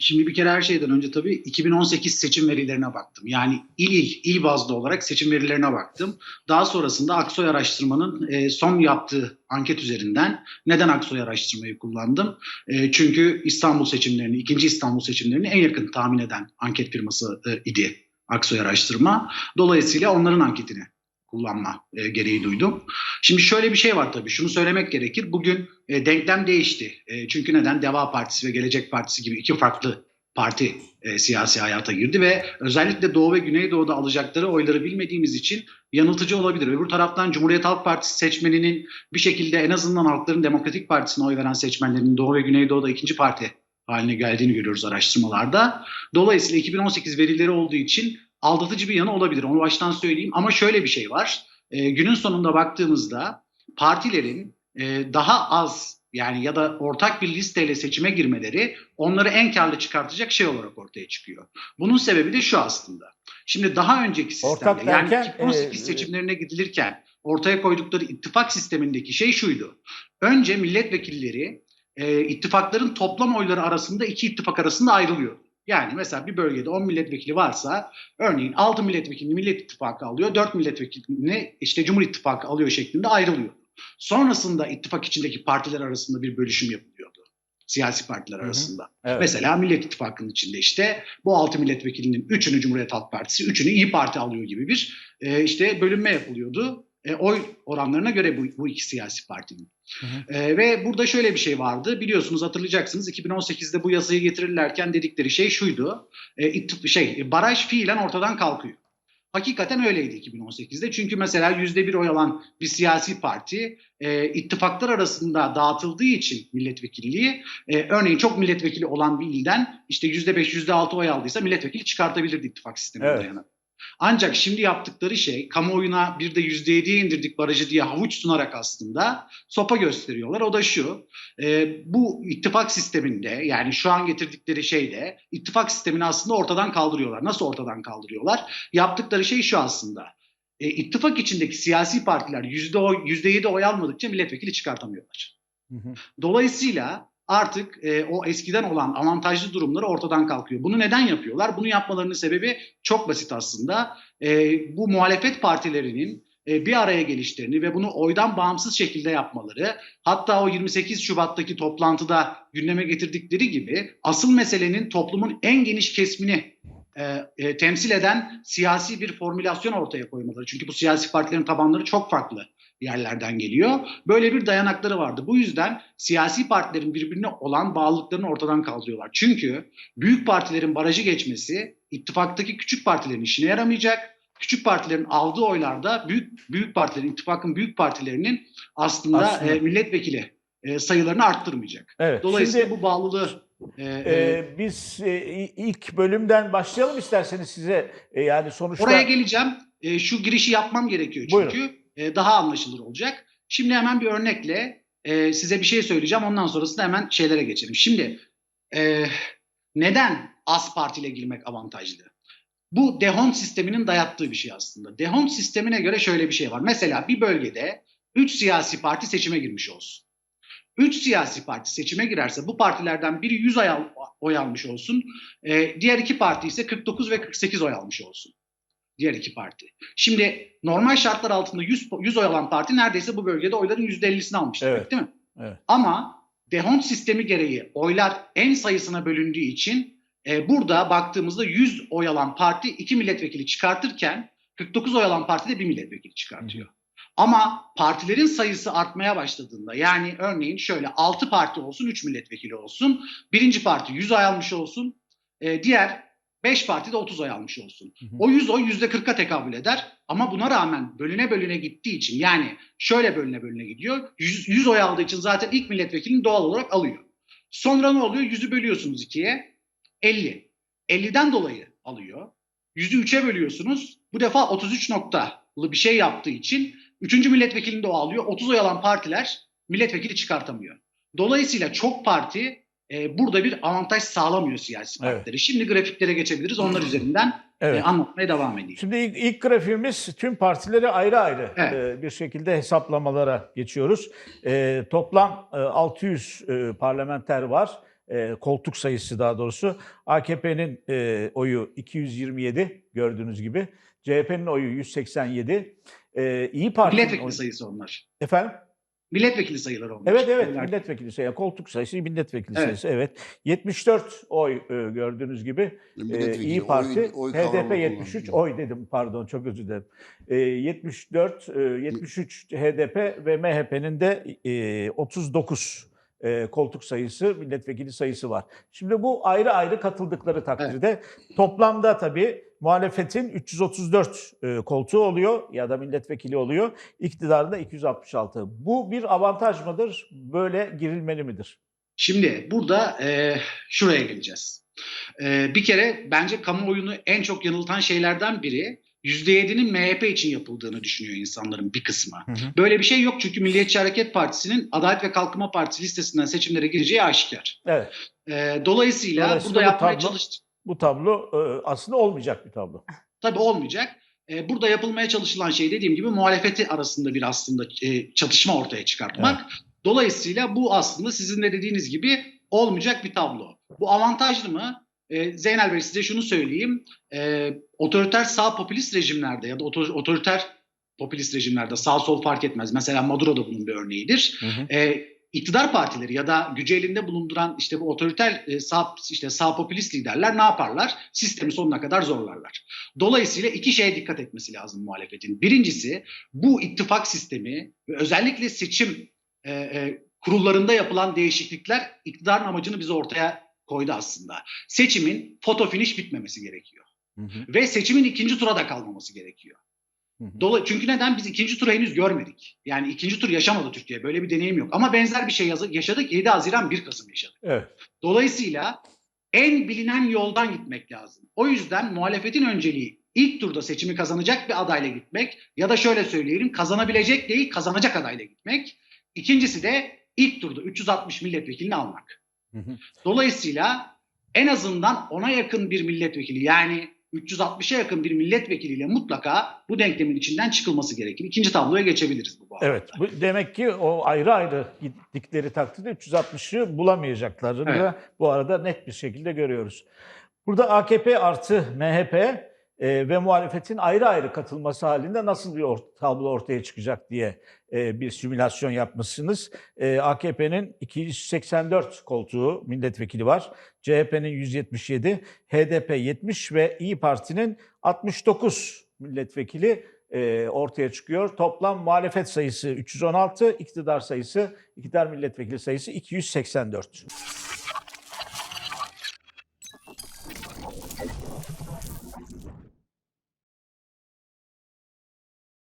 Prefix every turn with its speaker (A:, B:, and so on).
A: Şimdi bir kere her şeyden önce tabii 2018 seçim verilerine baktım. Yani il il, il bazlı olarak seçim verilerine baktım. Daha sonrasında Aksoy Araştırma'nın e, son yaptığı anket üzerinden neden Aksoy Araştırma'yı kullandım? E, çünkü İstanbul seçimlerini, ikinci İstanbul seçimlerini en yakın tahmin eden anket firması e, idi Aksoy Araştırma. Dolayısıyla onların anketini kullanma e, gereği duydum. Şimdi şöyle bir şey var tabii. Şunu söylemek gerekir. Bugün e, denklem değişti. E, çünkü neden? Deva Partisi ve Gelecek Partisi gibi iki farklı parti e, siyasi hayata girdi ve özellikle Doğu ve Güneydoğu'da alacakları oyları bilmediğimiz için yanıltıcı olabilir. Öbür taraftan Cumhuriyet Halk Partisi seçmeninin bir şekilde en azından Halkların Demokratik Partisi'ne oy veren seçmenlerin Doğu ve Güneydoğu'da ikinci parti haline geldiğini görüyoruz araştırmalarda. Dolayısıyla 2018 verileri olduğu için aldatıcı bir yanı olabilir. Onu baştan söyleyeyim. Ama şöyle bir şey var. E, günün sonunda baktığımızda partilerin e, daha az yani ya da ortak bir listeyle seçime girmeleri onları en karlı çıkartacak şey olarak ortaya çıkıyor. Bunun sebebi de şu aslında. Şimdi daha önceki sistemde
B: Ortak
A: yani
B: derken,
A: 2018
B: e,
A: seçimlerine gidilirken ortaya koydukları ittifak sistemindeki şey şuydu. Önce milletvekilleri e, ittifakların toplam oyları arasında iki ittifak arasında ayrılıyor. Yani mesela bir bölgede 10 milletvekili varsa örneğin 6 milletvekilini Millet İttifakı alıyor, 4 milletvekilini işte Cumhur İttifakı alıyor şeklinde ayrılıyor. Sonrasında ittifak içindeki partiler arasında bir bölüşüm yapılıyordu. Siyasi partiler
B: Hı hı.
A: arasında.
B: Evet.
A: Mesela Millet İttifakı'nın içinde işte bu 6 milletvekilinin 3'ünü Cumhuriyet Halk Partisi, 3'ünü İyi Parti alıyor gibi bir e, işte bölünme yapılıyordu. E, oy oranlarına göre bu, bu iki siyasi partinin.
B: Hı hı.
A: E, ve burada şöyle bir şey vardı. Biliyorsunuz hatırlayacaksınız 2018'de bu yasayı getirirlerken dedikleri şey şuydu. E, ittif- şey baraj fiilen ortadan kalkıyor. Hakikaten öyleydi 2018'de. Çünkü mesela yüzde bir oy alan bir siyasi parti e, ittifaklar arasında dağıtıldığı için milletvekilliği e, örneğin çok milletvekili olan bir ilden işte yüzde beş, yüzde altı oy aldıysa milletvekili çıkartabilirdi ittifak sistemine
B: Evet.
A: dayanarak. Ancak şimdi yaptıkları şey kamuoyuna bir de yüzde yediye indirdik barajı diye havuç sunarak aslında sopa gösteriyorlar. O da şu e, bu ittifak sisteminde yani şu an getirdikleri şeyle ittifak sistemini aslında ortadan kaldırıyorlar. Nasıl ortadan kaldırıyorlar? Yaptıkları şey şu aslında. E, ittifak içindeki siyasi partiler yüzde yedi oy almadıkça milletvekili çıkartamıyorlar.
B: Hı hı.
A: Dolayısıyla artık e, o eskiden olan avantajlı durumları ortadan kalkıyor. Bunu neden yapıyorlar? Bunu yapmalarının sebebi çok basit aslında. E, bu muhalefet partilerinin e, bir araya gelişlerini ve bunu oydan bağımsız şekilde yapmaları, hatta o 28 Şubat'taki toplantıda gündeme getirdikleri gibi asıl meselenin toplumun en geniş kesmini e, e, temsil eden siyasi bir formülasyon ortaya koymaları. Çünkü bu siyasi partilerin tabanları çok farklı yerlerden geliyor. Böyle bir dayanakları vardı. Bu yüzden siyasi partilerin birbirine olan bağlılıklarını ortadan kaldırıyorlar. Çünkü büyük partilerin barajı geçmesi ittifaktaki küçük partilerin işine yaramayacak. Küçük partilerin aldığı oylarda büyük büyük partilerin, ittifakın büyük partilerinin aslında,
B: Aslında.
A: e, milletvekili e, sayılarını arttırmayacak.
B: Evet.
A: Dolayısıyla
B: Şimdi,
A: bu bağlılığı e, e,
B: e, biz e, ilk bölümden başlayalım isterseniz size e, yani sonuçta
A: Oraya geleceğim. E, şu girişi yapmam gerekiyor çünkü e, daha anlaşılır olacak. Şimdi hemen bir örnekle e, size bir şey söyleyeceğim. Ondan sonrasında hemen şeylere geçelim. Şimdi e, neden az partiyle girmek avantajlı? Bu Dehont sisteminin dayattığı bir şey aslında. Dehont sistemine göre şöyle bir şey var. Mesela bir bölgede 3 siyasi parti seçime girmiş olsun. 3 siyasi parti seçime girerse bu partilerden biri 100 oy, oy almış olsun. E, diğer iki parti ise 49 ve 48 oy almış olsun. Diğer iki parti. Şimdi normal şartlar altında 100, 100 oy alan parti neredeyse bu bölgede oyların %50'sini almış demek
B: Evet.
A: değil mi?
B: Evet.
A: Ama Dehont sistemi gereği oylar en sayısına bölündüğü için e, burada baktığımızda 100 oy alan parti 2 milletvekili çıkartırken 49 oy alan parti de 1 milletvekili çıkartıyor. Ama partilerin sayısı artmaya başladığında yani örneğin şöyle 6 parti olsun 3 milletvekili olsun. Birinci parti 100 oy almış olsun. e, diğer 5 parti de 30 oy almış olsun.
B: Hı hı.
A: O 100 oy %40'a tekabül eder. Ama buna rağmen bölüne bölüne gittiği için yani şöyle bölüne bölüne gidiyor. 100, 100 oy aldığı için zaten ilk milletvekilini doğal olarak alıyor. Sonra ne oluyor? 100'ü bölüyorsunuz ikiye. 50. 50'den dolayı alıyor. 100'ü 3'e bölüyorsunuz. Bu defa 33 noktalı bir şey yaptığı için 3. milletvekilini de o alıyor. 30 oy alan partiler milletvekili çıkartamıyor. Dolayısıyla çok parti e, burada bir avantaj sağlamıyor siyasi
B: Evet.
A: partileri. Şimdi grafiklere geçebiliriz. Onlar üzerinden
B: evet.
A: e, anlatmaya devam edeyim.
B: Şimdi ilk, ilk grafiğimiz tüm partileri ayrı ayrı
A: Evet.
B: e, bir şekilde hesaplamalara geçiyoruz. E, toplam e, 600 e, parlamenter var. e, koltuk sayısı daha doğrusu. AKP'nin e, oyu 227 gördüğünüz gibi. CHP'nin oyu 187. E, İyi Parti'nin
A: Milletvekili
B: oyu...
A: sayısı onlar.
B: Efendim?
A: Milletvekili sayıları onlar.
B: Evet evet
A: Oylar-
B: milletvekili sayısı, koltuk sayısı, milletvekili
A: Evet.
B: sayısı evet. 74 oy e, gördüğünüz gibi.
C: Milletvekili,
B: İyi Parti,
C: oy- oy
B: HDP 73
C: kullandı.
B: oy dedim pardon çok özür dilerim. Ee, 74, e, 73 HDP ve MHP'nin de e, 39 e, koltuk sayısı, milletvekili sayısı var. Şimdi bu ayrı ayrı katıldıkları takdirde toplamda tabii muhalefetin 334 e, koltuğu oluyor ya da milletvekili oluyor. İktidarın da 266. Bu bir avantaj mıdır? Böyle girilmeli midir?
A: Şimdi burada e, şuraya geleceğiz. E, bir kere bence kamuoyunu en çok yanıltan şeylerden biri %7'nin MHP için yapıldığını düşünüyor insanların bir kısmı.
B: Hı hı.
A: Böyle bir şey yok çünkü Milliyetçi Hareket Partisi'nin Adalet ve Kalkınma Partisi listesinden seçimlere gireceği aşikar.
B: Evet.
A: E, dolayısıyla,
B: Dolayısıyla
A: burada
B: bu
A: yapmaya
B: tablo-
A: çalıştığı
B: Bu tablo e, aslında olmayacak bir tablo.
A: tabii olmayacak. E, burada yapılmaya çalışılan şey dediğim gibi muhalefeti arasında bir aslında e, çatışma ortaya çıkartmak. Dolayısıyla bu aslında sizin de dediğiniz gibi olmayacak bir tablo. Bu avantajlı mı? E, Zeynel Bey size şunu söyleyeyim. E, otoriter sağ popülist rejimlerde ya da otor- otoriter popülist rejimlerde sağ sol fark etmez. Mesela Maduro da bunun bir örneğidir.
B: Hı hı.
A: E, iktidar partileri ya da gücü elinde bulunduran işte bu otoriter e, sağ işte sağ popülist liderler ne yaparlar? Sistemi sonuna kadar zorlarlar. Dolayısıyla iki şeye dikkat etmesi lazım muhalefetin. Birincisi bu ittifak sistemi ve özellikle seçim e, e, kurullarında yapılan değişiklikler iktidarın amacını bize ortaya koydu aslında. Seçimin foto finish bitmemesi gerekiyor.
B: Hı hı.
A: Ve seçimin ikinci tura da kalmaması gerekiyor. Dolayı çünkü neden biz ikinci turu henüz görmedik. Yani ikinci tur yaşamadı Türkiye. Böyle bir deneyim yok. Ama benzer bir şey yaşadık. 7 Haziran 1 Kasım yaşadık.
B: Evet.
A: Dolayısıyla en bilinen yoldan gitmek lazım. O yüzden muhalefetin önceliği ilk turda seçimi kazanacak bir adayla gitmek ya da şöyle söyleyelim kazanabilecek değil kazanacak adayla gitmek. İkincisi de ilk turda 360 milletvekilini almak. Dolayısıyla en azından ona yakın bir milletvekili yani 360'a yakın bir milletvekiliyle mutlaka bu denklemin içinden çıkılması gerekir. İkinci tabloya geçebiliriz bu arada.
B: Evet. Bu demek ki o ayrı ayrı gittikleri takdirde 360'ı bulamayacaklarını
A: Evet.
B: da bu arada net bir şekilde görüyoruz. Burada AKP artı MHP e, ve muhalefetin ayrı ayrı katılması halinde nasıl bir tablo ortaya çıkacak diye e, bir simülasyon yapmışsınız. E, AKP'nin 284 koltuğu milletvekili var. CHP'nin 177, HDP 70 ve İyi Parti'nin 69 milletvekili e, ortaya çıkıyor. Toplam muhalefet sayısı 316, iktidar sayısı, iktidar milletvekili sayısı 284.